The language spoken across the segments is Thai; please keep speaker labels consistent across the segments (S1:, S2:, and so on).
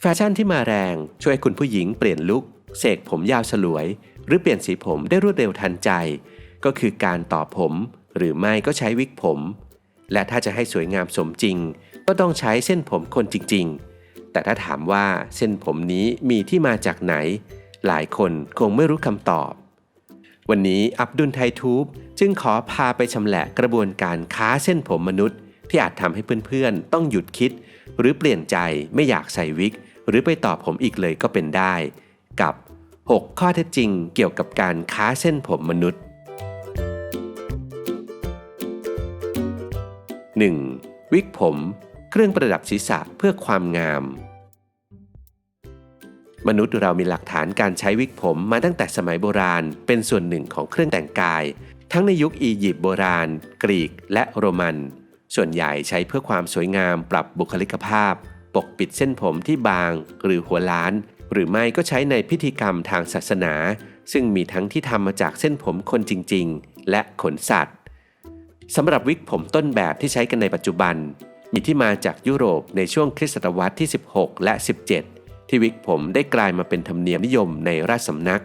S1: แฟชั่นที่มาแรงช่วยคุณผู้หญิงเปลี่ยนลุคเสกผมยาวฉลวย หรือเปลี่ยนสีผมได้รวดเร็วทันใจ ก็คือการต่อผม หรือไม่ก็ใช้วิกผม และถ้าจะให้สวยงามสมจริง ก็ต้องใช้เส้นผมคนจริง ๆ แต่ถ้าถามว่าเส้นผมนี้มีที่มาจากไหน หลายคนคงไม่รู้คำตอบ วันนี้อับดุลไททูบจึงขอพาไปชำแหละกระบวนการค้าเส้นผมมนุษย์ ที่อาจทำให้เพื่อนๆ ต้องหยุดคิด หรือเปลี่ยนใจไม่อยากใส่วิก หรือไปต่อผมอีกเลยก็เป็นได้ กับ 6 ข้อเท็จจริงเกี่ยวกับการค้าเส้นผมมนุษย์ 1. วิกผม เครื่องประดับศีรษะเพื่อความงาม มนุษย์เรามีหลักฐานการใช้วิกผมมาตั้งแต่สมัยโบราณ เป็นส่วนหนึ่งของเครื่องแต่งกาย ทั้งในยุคอียิปต์โบราณ กรีกและโรมัน ส่วนใหญ่ใช้เพื่อความสวยงามปรับบุคลิกภาพ ปกปิดเส้นผมที่บางหรือหัวล้าน หรือไม่ก็ใช้ในพิธีกรรมทางศาสนา ซึ่งมีทั้งที่ทำมาจากเส้นผมคนจริง ๆ และขนสัตว์สำหรับวิกผมต้นแบบที่ใช้กันในปัจจุบัน มีที่มาจากยุโรปในช่วงคริสตศตวรรษที่ 16 และ 17 ที่วิกผมได้กลายมาเป็นธรรมเนียมนิยมในราชสำนัก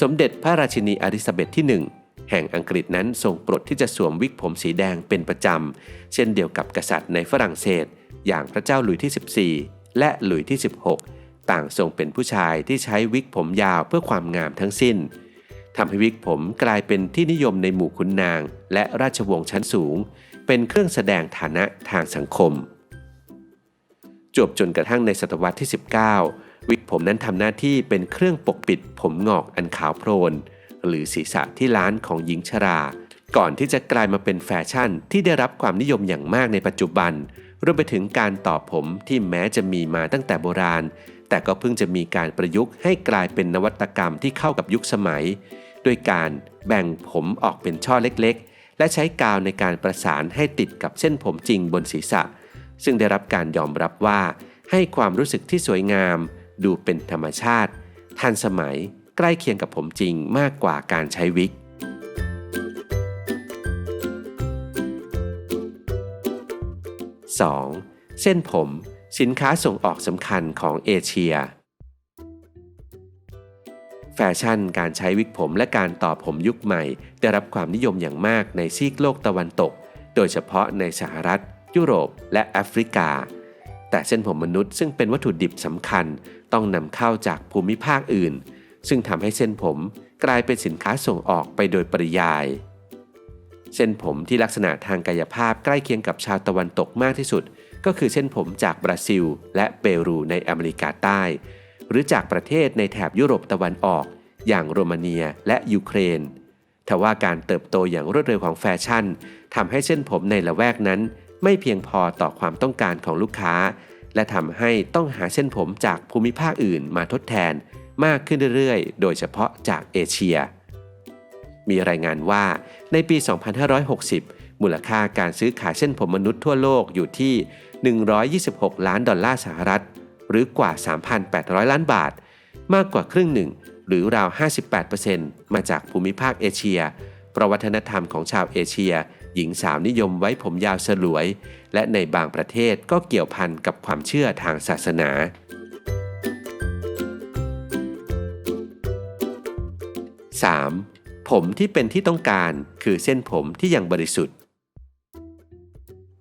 S1: สมเด็จพระราชินีอลิซาเบธที่ 1แห่งอังกฤษนั้นทรงโปรดที่จะสวมวิกผมสีแดงเป็นประจำ เช่นเดียวกับกษัตริย์ในฝรั่งเศส อย่างพระเจ้าหลุยที่ 14 และหลุยที่ 16 ต่างทรงเป็นผู้ชายที่ใช้วิกผมยาวเพื่อความงามทั้งสิ้นทำให้วิกผมกลายเป็นที่นิยมในหมู่ขุนนาง และราชวงศ์ชั้นสูง เป็นเครื่องแสดงฐานะทางสังคม จบจนกระทั่งในศตวรรษที่ 19 วิกผมนั้นทำหน้าที่เป็นเครื่องปกปิดผมงอกอันขาวโพลน หรือศีรษะที่ล้านของหญิงชรา ก่อนที่จะกลายมาเป็นแฟชั่นที่ได้รับความนิยมอย่างมากในปัจจุบันรวมไปถึงการต่อผมที่แม้จะมีมาตั้งแต่โบราณ แต่ก็เพิ่งจะมีการประยุกต์ให้กลายเป็นนวัตกรรมที่เข้ากับยุคสมัย ด้วยการแบ่งผมออกเป็นช่อเล็กๆ และใช้กาวในการประสานให้ติดกับเส้นผมจริงบนศีรษะ ซึ่งได้รับการยอมรับว่า ให้ความรู้สึกที่สวยงาม ดูเป็นธรรมชาติ ทันสมัยใกล้เคียงกับผมจริงมากกว่าการใช้วิก 2. เส้นผม สินค้าส่งออกสำคัญของเอเชีย แฟชั่น การใช้วิกผมและการต่อผมยุคใหม่ ได้รับความนิยมอย่างมากในซีกโลกตะวันตก โดยเฉพาะในสหรัฐ ยุโรป และแอฟริกา แต่เส้นผมมนุษย์ซึ่งเป็นวัตถุดิบสำคัญต้องนำเข้าจากภูมิภาคอื่น ซึ่งทำให้เส้นผมกลายเป็นสินค้าส่งออกไปโดยปริยาย เส้นผมที่ลักษณะทางกายภาพใกล้เคียงกับชาวตะวันตกมากที่สุด ก็คือเส้นผมจากบราซิล และเปรูในอเมริกาใต้ หรือจากประเทศในแถบยุโรปตะวันออก อย่างโรมาเนียและยูเครนทว่าการเติบโตอย่างรวดเร็วของแฟชั่นทำให้เส้นผมในละแวกนั้น ไม่เพียงพอต่อความต้องการของลูกค้า และทำให้ต้องหาเส้นผมจากภูมิภาคอื่นมาทดแทน มากขึ้นเรื่อยๆ โดยเฉพาะจากเอเชีย มีรายงานว่าในปี 2560 มูลค่าการซื้อขายเส้นผมมนุษย์ทั่วโลกอยู่ที่ 126 ล้านดอลลาร์สหรัฐ หรือกว่า 3,800 ล้านบาท มากกว่าครึ่งหนึ่ง หรือราว 58%มาจากภูมิภาคเอเชียเพราะวัฒนธรรมของชาวเอเชีย หญิงสาวนิยมไว้ผมยาวสลวย และในบางประเทศก็เกี่ยวพันกับความเชื่อทางศาสนา 3. ผมที่เป็นที่ต้องการคือเส้นผมที่ยังบริสุทธิ์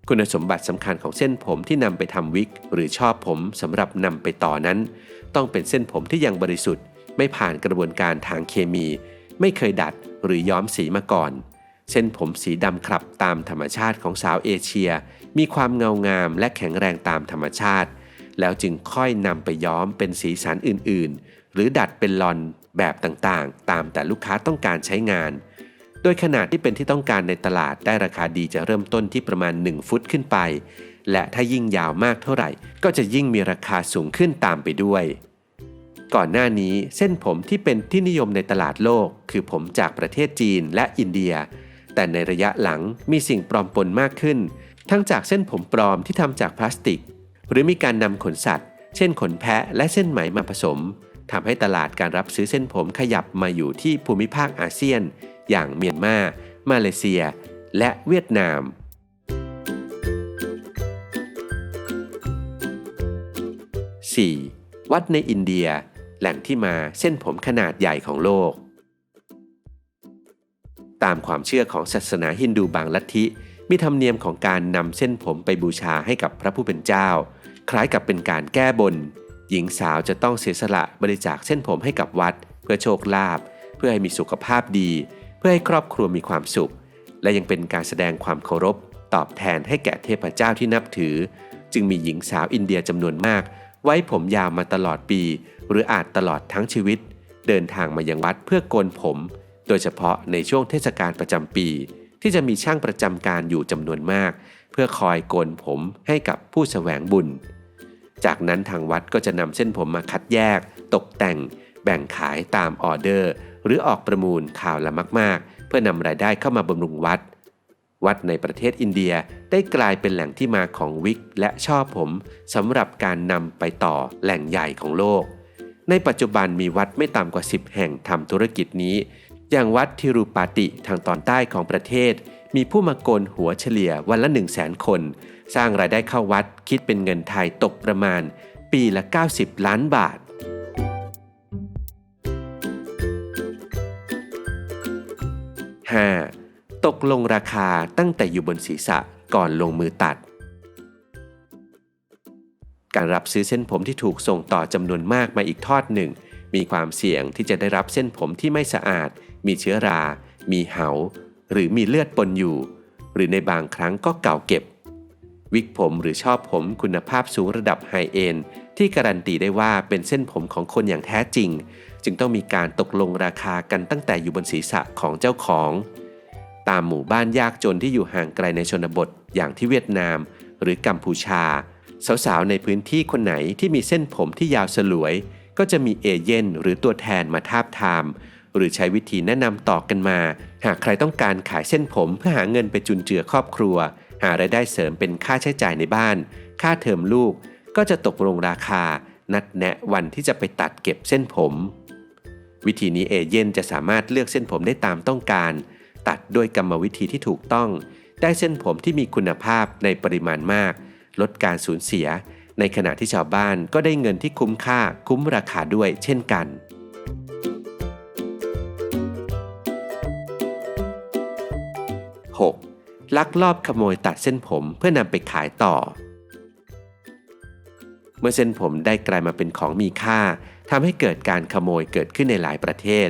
S1: คุณสมบัติสำคัญของเส้นผมที่นำไปทำวิก หรือชอบผมสำหรับนำไปต่อนั้น ต้องเป็นเส้นผมที่ยังบริสุทธิ์ ไม่ผ่านกระบวนการทางเคมี ไม่เคยดัดหรือย้อมสีมาก่อน เส้นผมสีดำคลับตามธรรมชาติของสาวเอเชีย มีความเงางามและแข็งแรงตามธรรมชาติ แล้วจึงค่อยนำไปย้อมเป็นสีสันอื่นๆ หรือดัดเป็นลอนแบบต่างๆ ตามแต่ลูกค้าต้องการใช้งาน โดยขนาดที่เป็นที่ต้องการในตลาดได้ราคาดีจะเริ่มต้นที่ประมาณ 1 ฟุตขึ้นไป และถ้ายิ่งยาวมากเท่าไหร่ ก็จะยิ่งมีราคาสูงขึ้นตามไปด้วย ก่อนหน้านี้เส้นผมที่เป็นที่นิยมในตลาดโลก คือผมจากประเทศจีนและอินเดีย แต่ในระยะหลังมีสิ่งปลอมปนมากขึ้น ทั้งจากเส้นผมปลอมที่ทำจากพลาสติก หรือมีการนำขนสัตว์ เช่นขนแพะและเส้นไหมมาผสมทำให้ตลาดการรับซื้อเส้นผมขยับมาอยู่ที่ภูมิภาคอาเซียน อย่างเมียนมา มาเลเซีย และเวียดนาม 4. วัดในอินเดีย แหล่งที่มาเส้นผมขนาดใหญ่ของโลก ตามความเชื่อของศาสนาฮินดูบางลัทธิ มีธรรมเนียมของการนำเส้นผมไปบูชาให้กับพระผู้เป็นเจ้า คล้ายกับเป็นการแก้บน หญิงสาวจะต้องเสียสละบริจาคเส้นผมให้กับวัด เพื่อโชคลาภเพื่อให้มีสุขภาพดี เพื่อให้ครอบครัวมีความสุข และยังเป็นการแสดงความเคารพ ตอบแทนให้แก่เทพเจ้าที่นับถือ จึงมีหญิงสาวอินเดียจำนวนมาก ไว้ผมยาวมาตลอดปี หรืออาจตลอดทั้งชีวิต เดินทางมายังวัดเพื่อโกนผม โดยเฉพาะในช่วงเทศกาลประจำปี ที่จะมีช่างประจำการอยู่จำนวนมาก เพื่อคอยโกนผมให้กับผู้แสวงบุญ จากนั้นทางวัดก็จะนำเส้นผมมาคัดแยก ตกแต่ง แบ่งขายตามออเดอร์ หรือออกประมูลข่าวละมาก ๆ เพื่อนำรายได้เข้ามาบำรุงวัด วัดในประเทศอินเดียได้กลายเป็นแหล่งที่มาของวิกและช่อผมสำหรับการนำไปต่อแหล่งใหญ่ของโลกในปัจจุบันมีวัดไม่ต่ำกว่า 10 แห่งทำธุรกิจนี้ อย่างวัดทิรูปาติทางตอนใต้ของประเทศ มีผู้มาโกนหัวเฉลี่ยวันละ 1 0 0 0 0แสนคน สร้างรายได้เข้าวัดคิดเป็นเงินไทยตกประมาณ ปีละ 90 ล้านบาท 5. ตกลงราคาตั้งแต่อยู่บนศีรษะก่อนลงมือตัด การรับซื้อเส้นผมที่ถูกส่งต่อจำนวนมากมาอีกทอดหนึ่ง มีความเสี่ยงที่จะได้รับเส้นผมที่ไม่สะอาด มีเชื้อรา มีเหา หรือมีเลือดปนอยู่ หรือในบางครั้งก็เก่าเก็บ วิกผมหรือชอบผมคุณภาพสูงระดับไฮเอนที่การันตีได้ว่าเป็นเส้นผมของคนอย่างแท้จริง จึงต้องมีการตกลงราคากันตั้งแต่อยู่บนศีรษะของเจ้าของ ตามหมู่บ้านยากจนที่อยู่ห่างไกลในชนบทอย่างที่เวียดนาม หรือกัมพูชา สาวๆในพื้นที่คนไหนที่มีเส้นผมที่ยาวสลวย ก็จะมีเอเย่นหรือตัวแทนมาทาบทาม หรือใช้วิธีแนะนำต่อกันมา หากใครต้องการขายเส้นผมเพื่อหาเงินไปจุนเจือครอบครัว หารายได้เสริมเป็นค่าใช้จ่ายในบ้าน ค่าเทอมลูก ก็จะตกลงราคา นัดแนะวันที่จะไปตัดเก็บเส้นผม วิธีนี้เอเย่นจะสามารถเลือกเส้นผมได้ตามต้องการ ตัดด้วยกรรมวิธีที่ถูกต้อง ได้เส้นผมที่มีคุณภาพในปริมาณมาก ลดการสูญเสีย ในขณะที่ชาวบ้านก็ได้เงินที่คุ้มค่าคุ้มราคาด้วยเช่นกัน ลักลอบขโมยตัดเส้นผมเพื่อนำไปขายต่อ เมื่อเส้นผมได้กลายมาเป็นของมีค่าทำให้เกิดการขโมยเกิดขึ้นในหลายประเทศ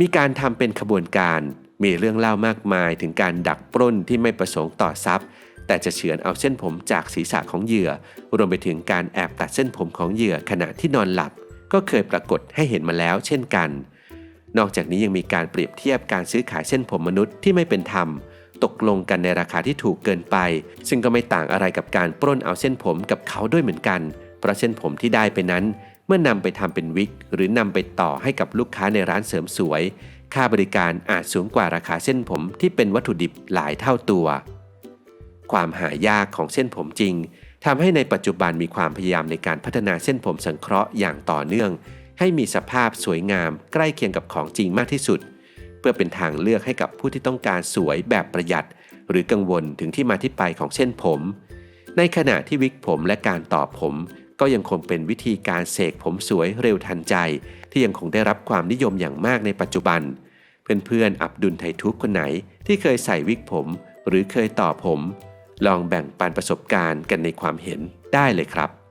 S1: มีการทำเป็นขบวนการมีเรื่องเล่ามากมายถึงการดักปล้นที่ไม่ประสงค์ต่อทรัพย์ แต่จะเฉือนเอาเส้นผมจากศีรษะของเหยื่อ รวมไปถึงการแอบตัดเส้นผมของเหยื่อขณะที่นอนหลับ ก็เคยปรากฏให้เห็นมาแล้วเช่นกัน นอกจากนี้ยังมีการเปรียบเทียบการซื้อขายเส้นผมมนุษย์ที่ไม่เป็นธรรม ตกลงกันในราคาที่ถูกเกินไป ซึ่งก็ไม่ต่างอะไรกับการปล้นเอาเส้นผมกับเขาด้วยเหมือนกัน เพราะเส้นผมที่ได้ไปนั้น เมื่อนำไปทำเป็นวิก หรือนำไปต่อให้กับลูกค้าในร้านเสริมสวย ค่าบริการอาจสูงกว่าราคาเส้นผมที่เป็นวัตถุดิบหลายเท่าตัว ความหายากของเส้นผมจริงทำให้ในปัจจุบันมีความพยายามในการพัฒนาเส้นผมสังเคราะห์อย่างต่อเนื่อง ให้มีสภาพสวยงาม ใกล้เคียงกับของจริงมากที่สุด พื่อเป็นทางเลือกให้กับผู้ที่ต้องการสวยแบบประหยัด หรือกังวลถึงที่มาที่ไปของเส้นผม ในขณะที่วิกผมและการต่อผม ก็ยังคงเป็นวิธีการเสกผมสวยเร็วทันใจ ที่ยังคงได้รับความนิยมอย่างมากในปัจจุบัน เพื่อนๆอับดุลไททุกคนไหนที่เคยใส่วิกผม หรือเคยต่อผม ลองแบ่งปันประสบการณ์กันในความเห็นได้เลยครับ